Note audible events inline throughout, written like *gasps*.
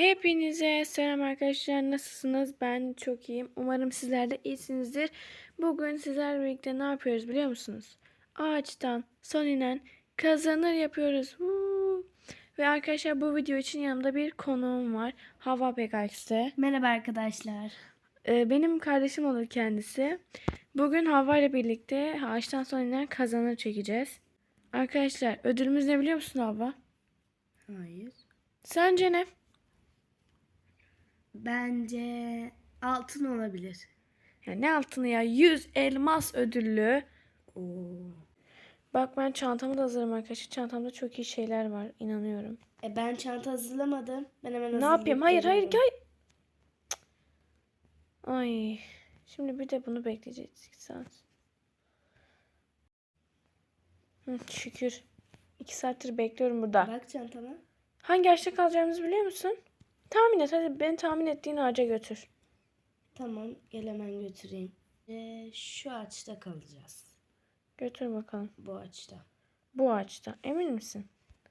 Hepinize selam arkadaşlar. Nasılsınız? Ben çok iyiyim. Umarım sizler de iyisinizdir. Bugün sizlerle birlikte ne yapıyoruz biliyor musunuz? Ağaçtan son inen kazanır yapıyoruz. Woo! Ve arkadaşlar bu video için yanımda bir konuğum var. Hava Pegax'te. Merhaba arkadaşlar. Ee, benim kardeşim olur kendisi. Bugün Hava ile birlikte ağaçtan son inen kazanır çekeceğiz. Arkadaşlar ödülümüz ne biliyor musun Hava? Hayır. Sence ne? Bence altın olabilir. Ya ne altını ya? 100 elmas ödüllü. Oo. Bak ben çantamı da hazırım arkadaşlar. Çantamda çok iyi şeyler var. inanıyorum. E ben çanta hazırlamadım. Ben hemen Ne yapayım? Hayır hayır gel. Ay. Şimdi bir de bunu bekleyeceğiz. iki saat. Hı, şükür. İki saattir bekliyorum burada. Bak çantama. Hangi ağaçta kalacağımızı biliyor musun? Tahmin et. Hadi beni tahmin ettiğin ağaca götür. Tamam gel hemen götüreyim. E, şu ağaçta kalacağız. Götür bakalım. Bu ağaçta. Bu ağaçta. Emin misin?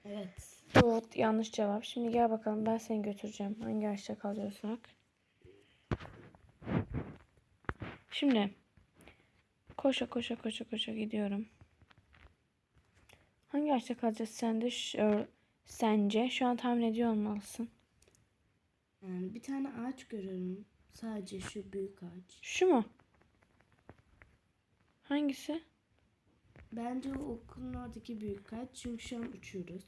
Evet. Evet yanlış cevap. Şimdi gel bakalım ben seni götüreceğim. Hangi ağaçta kalıyorsak. Şimdi koşa koşa koşa koşa gidiyorum. Hangi ağaçta kalacağız sen de şu, sence? Şu an tahmin ediyor olmalısın. Yani bir tane ağaç görüyorum. Sadece şu büyük ağaç. Şu mu? Hangisi? Bence o okulun oradaki büyük ağaç. Çünkü şu an uçuyoruz.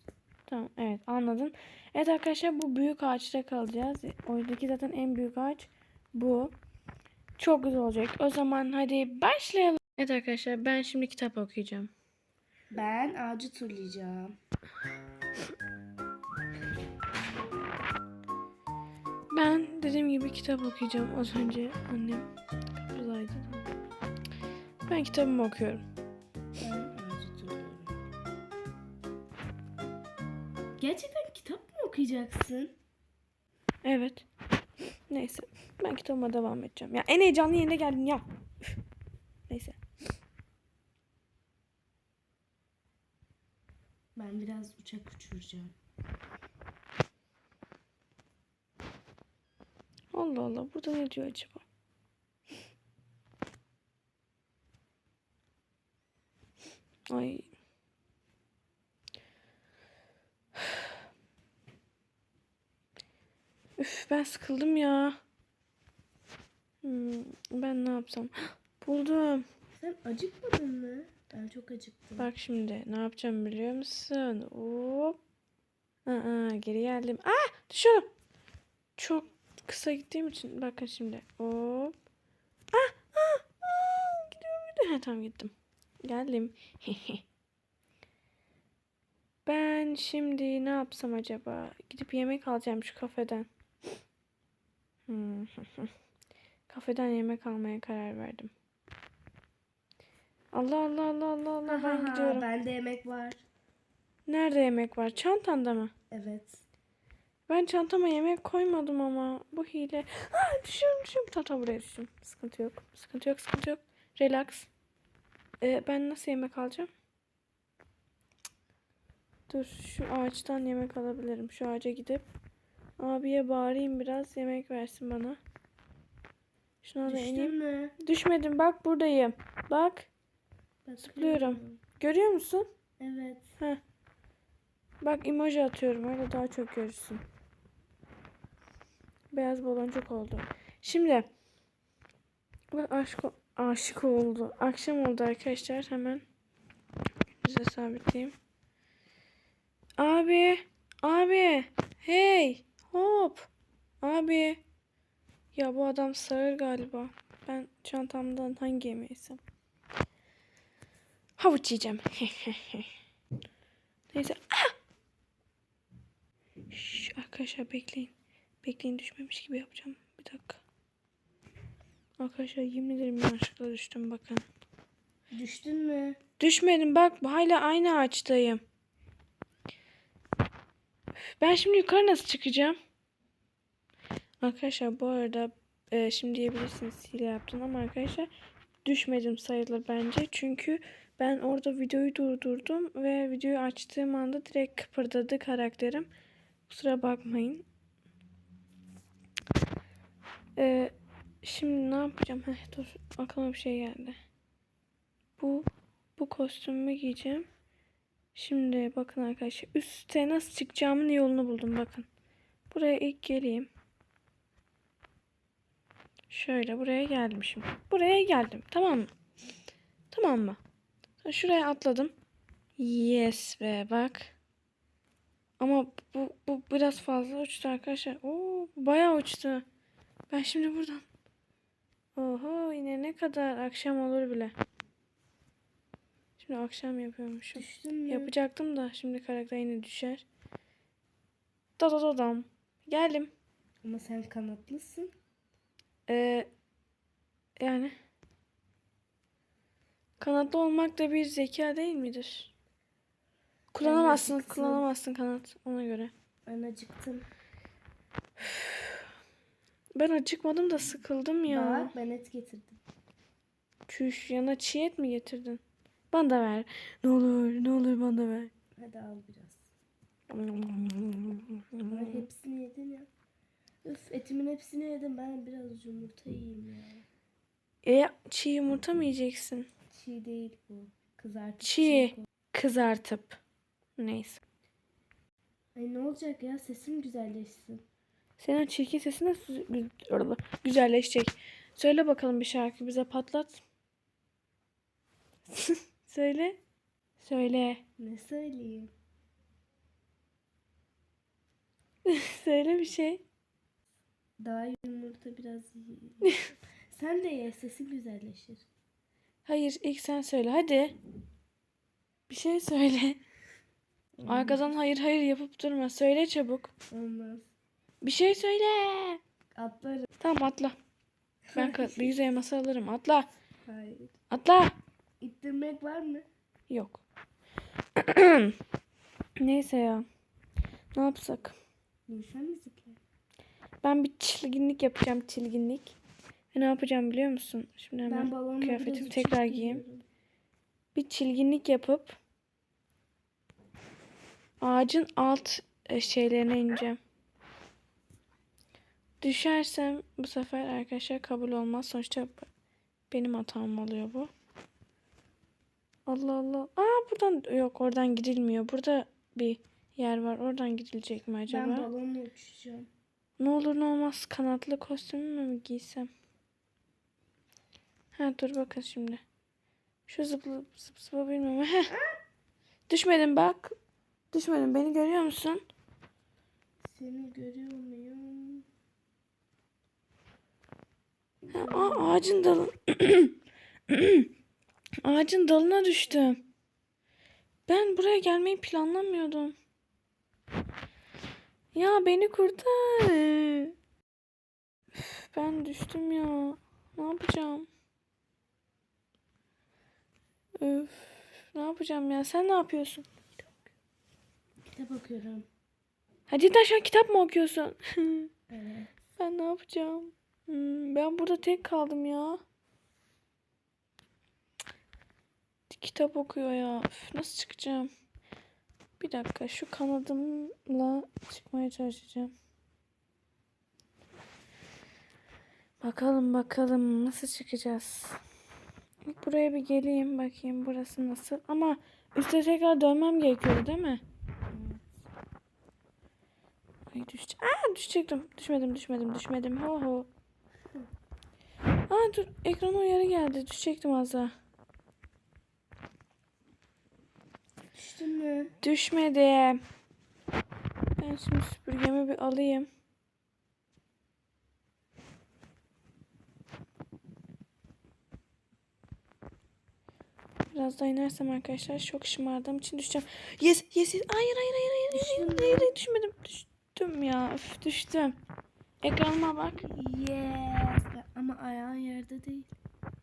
Tamam evet anladın. Evet arkadaşlar bu büyük ağaçta kalacağız. Oradaki zaten en büyük ağaç bu. Çok güzel olacak. O zaman hadi başlayalım. Evet arkadaşlar ben şimdi kitap okuyacağım. Ben ağacı turlayacağım. *laughs* Ben dediğim gibi kitap okuyacağım. Az önce annem kapıdaydı. Ben kitabımı okuyorum. Ben. Gerçekten kitap mı okuyacaksın? Evet. Neyse. Ben kitabıma devam edeceğim. Ya en heyecanlı yerine geldin ya. Üf. Neyse. Ben biraz uçak uçuracağım. Allah Allah. Burada ne diyor acaba? Ay. Üf ben sıkıldım ya. Hmm, ben ne yapsam? *gasps* Buldum. Sen acıkmadın mı? Ben çok acıktım. Bak şimdi ne yapacağım biliyor musun? Hop. Aa, geri geldim. Ah düşüyorum. Çok kısa gittiğim için bakın şimdi. Hop. Ah, ah, ah. Gidiyorum gidiyorum. Ha, tamam gittim. Geldim. *laughs* ben şimdi ne yapsam acaba? Gidip yemek alacağım şu kafeden. *laughs* Kafeden yemek almaya karar verdim. Allah Allah Allah Allah Allah ben gidiyorum. Bende yemek var. Nerede yemek var? Çantanda mı? Evet. Ben çantama yemek koymadım ama bu hile. Aa, düşüyorum düşüyorum. Tamam tamam, buraya düştüm. Sıkıntı yok. Sıkıntı yok sıkıntı yok. Relax. Ee, ben nasıl yemek alacağım? Dur şu ağaçtan yemek alabilirim. Şu ağaca gidip abiye bağırayım biraz yemek versin bana. Şuna da ineyim. mü? Düşmedim bak buradayım. Bak. Zıplıyorum. görüyor musun? Evet. Heh. Bak emoji atıyorum öyle daha çok görürsün. Beyaz baloncuk oldu. Şimdi bak aşk aşık oldu. Akşam oldu arkadaşlar hemen bize sabitleyeyim. Abi, abi, hey, hop, abi. Ya bu adam sağır galiba. Ben çantamdan hangi yemeği? Havuç yiyeceğim. *laughs* Neyse. Ah! Şş, arkadaşlar bekleyin. Bekleyin düşmemiş gibi yapacağım. Bir dakika. Arkadaşlar yemin ederim yanlışlıkla düştüm bakın. Düştün mü? Düşmedim bak hala aynı ağaçtayım. Ben şimdi yukarı nasıl çıkacağım? Arkadaşlar bu arada e, şimdi diyebilirsiniz hile yaptın ama arkadaşlar düşmedim sayılır bence. Çünkü ben orada videoyu durdurdum ve videoyu açtığım anda direkt kıpırdadı karakterim. Kusura bakmayın. Ee, şimdi ne yapacağım? Heh, dur aklıma bir şey geldi. Bu bu kostümümü giyeceğim. Şimdi bakın arkadaşlar üste nasıl çıkacağımın yolunu buldum bakın. Buraya ilk geleyim. Şöyle buraya geldim şimdi. Buraya geldim. Tamam mı? Tamam mı? Şuraya atladım. Yes be bak. Ama bu, bu biraz fazla uçtu arkadaşlar. Oo, bayağı uçtu. Ben şimdi buradan. Oho yine ne kadar akşam olur bile. Şimdi akşam yapıyormuşum. Düştün mü? Yapacaktım da şimdi karakter yine düşer. Da da da dam. Geldim. Ama sen kanatlısın. Ee, yani kanatlı olmak da bir zeka değil midir? Kullanamazsın, kullanamazsın kanat ona göre. Ben acıktım. Ben acıkmadım da sıkıldım ya. Bak ben et getirdim. Çüş yana çiğ et mi getirdin? Bana da ver. Ne olur, ne olur bana da ver. Hadi al biraz. *laughs* Ama hepsini yedin ya. Üf etimin hepsini yedim. Ben biraz yumurta yiyeyim ya. E çiğ yumurta mı yiyeceksin? Çiğ değil bu. Kızartıp Çiğ. koy. Kızartıp. Neyse. Ay ne olacak ya sesim güzelleşsin. Senin çirkin sesin nasıl güzelleşecek? Söyle bakalım bir şarkı bize patlat. *laughs* Söyle. Söyle. Ne söyleyeyim? *laughs* Söyle bir şey. Daha yumurta biraz. *laughs* Sen de ye sesin güzelleşir. Hayır ilk sen söyle hadi. Bir şey söyle. Arkadan hayır hayır yapıp durma. Söyle çabuk. Olmaz. Bir şey söyle. Atlarım. Tamam atla. Ben yüzeye masa alırım. Atla. Hayır. Atla. İttirmek var mı? Yok. *clears throat* Neyse ya. Ne yapsak? Nisan müzikler. Ben bir çilginlik yapacağım çilginlik. Ve ne yapacağım biliyor musun? Şimdi hemen Ben kıyafetimi tekrar giyeyim. Bir çilginlik yapıp ağacın alt e, şeylerine ineceğim. Düşersem bu sefer arkadaşlar kabul olmaz. Sonuçta benim hatam oluyor bu. Allah Allah. Aa buradan yok oradan gidilmiyor. Burada bir yer var. Oradan gidilecek mi acaba? Ben balonla uçacağım. Ne olur ne olmaz kanatlı kostümümü mü giysem? Ha dur bakın şimdi. Şu zıplı zıp zıpla bilmem. *laughs* Heh. Düşmedim bak. Düşmedim. Beni görüyor musun? Seni görüyor muyum? Ha, aa, ağacın dalı. *clears throat* ağacın dalına düştüm. Ben buraya gelmeyi planlamıyordum. Ya beni kurtar. Üf, Ben düştüm ya. Ne yapacağım? Öf, ne yapacağım ya? Sen ne yapıyorsun? Kitap okuyorum. Hadi aşağı kitap mı okuyorsun? *laughs* Evet. Ben ne yapacağım? Hmm, ben burada tek kaldım ya. Kitap okuyor ya. Üf, nasıl çıkacağım? Bir dakika şu kanadımla çıkmaya çalışacağım. Bakalım bakalım nasıl çıkacağız. İlk buraya bir geleyim bakayım burası nasıl. Ama üste tekrar dönmem gerekiyor değil mi? Ay düşecek. Aa düşecektim. Düşmedim düşmedim düşmedim. Ho ho. Dur ekrana uyarı geldi. Düşecektim az daha. Düştün mü? Düşmedim. Ben şimdi süpürgemi bir alayım. Biraz daha inersem arkadaşlar çok şımardığım için düşeceğim. Yes yes yes. Hayır hayır hayır hayır. Düştün hayır, hayır, düşmedim. Düştüm ya. Üf, düştüm. Ekranıma bak. Yes. Ama ayağın yerde değil.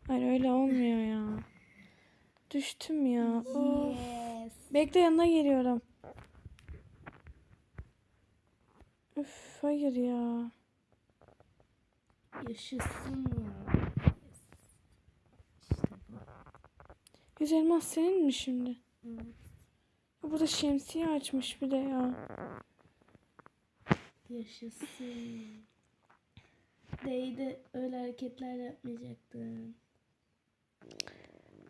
Hayır öyle olmuyor ya. Düştüm ya. Of. Yes. Bekle yanına geliyorum. Üf hayır ya. Yaşasın ya. İşte bu. Yüz elmas senin mi şimdi? Evet. Burada şemsiye açmış bir de ya. Yaşasın. Değdi öyle hareketler yapmayacaktın.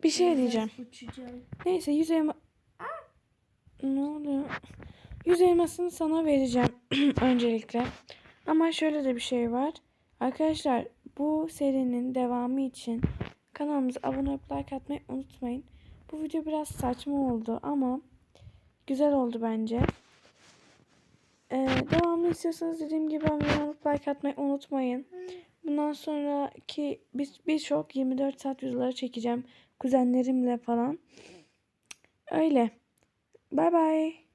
Bir şey diyeceğim. Uçacağım. Neyse yüz elma... Ne oluyor? Yüz elmasını sana vereceğim *clears throat* öncelikle. Ama şöyle de bir şey var. Arkadaşlar bu serinin devamı için kanalımıza abone olup like atmayı unutmayın. Bu video biraz saçma oldu ama güzel oldu bence. Ee, devamını istiyorsanız dediğim gibi abone olup like atmayı unutmayın. Bundan sonraki bir- birçok 24 saat videoları çekeceğim kuzenlerimle falan. Öyle. Bye bye.